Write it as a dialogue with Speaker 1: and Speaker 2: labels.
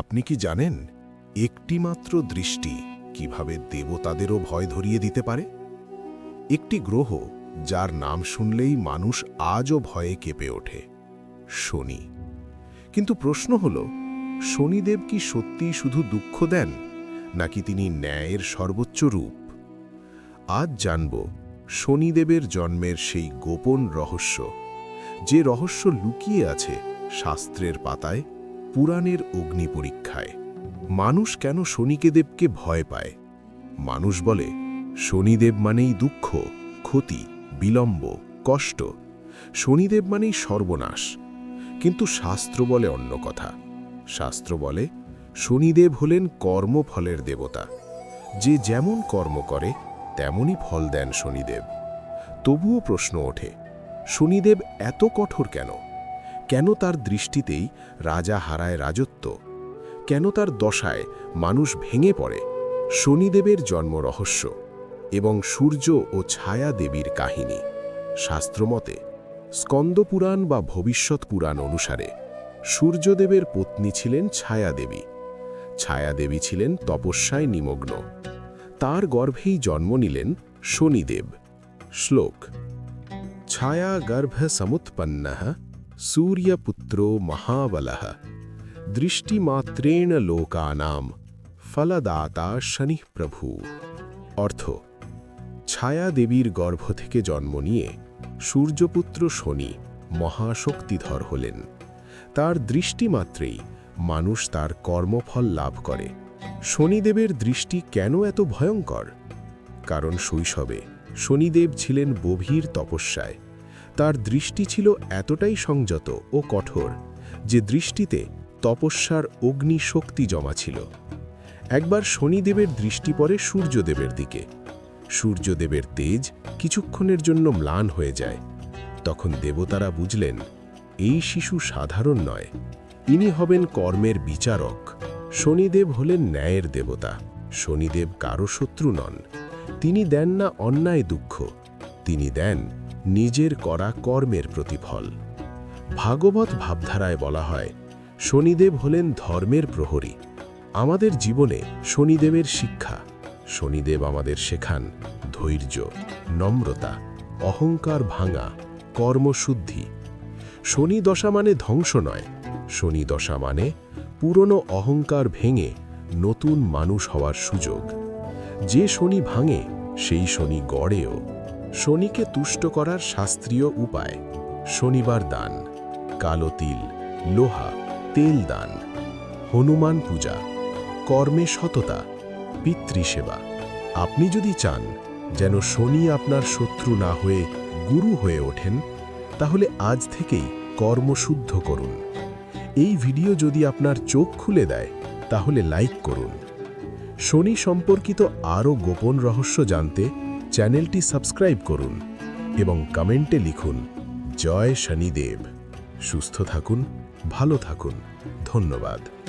Speaker 1: আপনি কি জানেন একটিমাত্র দৃষ্টি কীভাবে দেবতাদেরও ভয় ধরিয়ে দিতে পারে? একটি গ্রহ যার নাম শুনলেই মানুষ আজও ভয়ে কেঁপে ওঠে, শনি। কিন্তু প্রশ্ন হল, শনিদেব কি সত্যি শুধু দুঃখ দেন, নাকি তিনি ন্যায়ের সর্বোচ্চ রূপ? আজ জানব, শনিদেবের জন্মের সেই গোপন রহস্য, যে রহস্য লুকিয়ে আছে শাস্ত্রের পাতায় পুরাণের অগ্নি পরীক্ষায়। মানুষ কেন শনিকেদেবকে ভয় পায়? মানুষ বলে, শনিদেব মানেই দুঃখ, ক্ষতি, বিলম্ব, কষ্ট। শনিদেব মানেই সর্বনাশ। কিন্তু শাস্ত্র বলে অন্য কথা। শাস্ত্র বলে, শনিদেব হলেন কর্মফলের দেবতা। যে যেমন কর্ম করে তেমনই ফল দেন শনিদেব। তবুও প্রশ্ন ওঠে, শনিদেব এত কঠোর কেন? কেন তার দৃষ্টিতেই রাজা হারায় রাজত্ব? কেন তার দশায় মানুষ ভেঙে পড়ে? শনিদেবের জন্ম রহস্য এবং সূর্য ও ছায়া দেবীর কাহিনী। শাস্ত্রমতে, স্কন্দপুরাণ বা ভবিষ্যৎ পুরাণ অনুসারে সূর্যদেবের পত্নী ছিলেন ছায়া দেবী ছায়া দেবী ছিলেন তপস্যায় নিমগ্ন। তার গর্ভেই জন্ম নিলেন শনিদেব। শ্লোক, ছায়া গর্ভ সমুৎপন্ন সূর্যপুত্র মহাবল দৃষ্টিমাত্রেণ লোকানাম ফলদাতা শনি প্রভু অর্থ ছায়া দেবীর গর্ভ থেকে জন্ম নিয়ে সূর্যপুত্র শনি মহাশক্তিধর হলেন। তার দৃষ্টিমাত্রেই মানুষ তার কর্মফল লাভ করে। শনিদেবের দৃষ্টি কেন এত ভয়ঙ্কর? কারণ শৈশবে শনিদেব ছিলেন গভীর তপস্যায়। তার দৃষ্টি ছিল এতটাই সংযত ও কঠোর যে দৃষ্টিতে তপস্যার অগ্নি শক্তি জমা ছিল। একবার শনিদেবের দৃষ্টি পড়ে সূর্যদেবের দিকে। সূর্যদেবের তেজ কিছুক্ষণের জন্য ম্লান হয়ে যায়। তখন দেবতারা বুঝলেন, এই শিশু সাধারণ নয়। ইনি হবেন কর্মের বিচারক। শনিদেব হলেন ন্যায়ের দেবতা। শনিদেব কারও শত্রু নন। তিনি দেন না অন্যায় দুঃখ। তিনি দেন নিজের করা কর্মের প্রতিফল। ভাগবত ভাবধারায় বলা হয়, শনিদেব হলেন ধর্মের প্রহরী। আমাদের জীবনে শনিদেবের শিক্ষা, শনিদেব আমাদের শেখান ধৈর্য, নম্রতা, অহংকার ভাঙা কর্মশুদ্ধি। শনি দশা মানে ধ্বংস নয়, শনি দশা মানে পুরনো অহংকার ভেঙে নতুন মানুষ হওয়ার সুযোগ। যে শনি ভাঙে, সেই শনি গড়েও শনিকে তুষ্ট করার শাস্ত্রীয় উপায়। শনিবার দান, কালো তিল, লোহা, তেল দান, হনুমান পূজা, কর্মে সততা, পিতৃসেবা। আপনি যদি চান যেন শনি আপনার শত্রু না হয়ে গুরু হয়ে ওঠেন, তাহলে আজ থেকেই কর্মশুদ্ধ করুন। এই ভিডিও যদি আপনার চোখ খুলে দেয়, তাহলে লাইক করুন। শনি সম্পর্কিত আরও গোপন রহস্য জানতে চ্যানেলটি সাবস্ক্রাইব করুন এবং কমেন্টে লিখুন জয় শনিদেব। সুস্থ থাকুন ভালো থাকুন। ধন্যবাদ।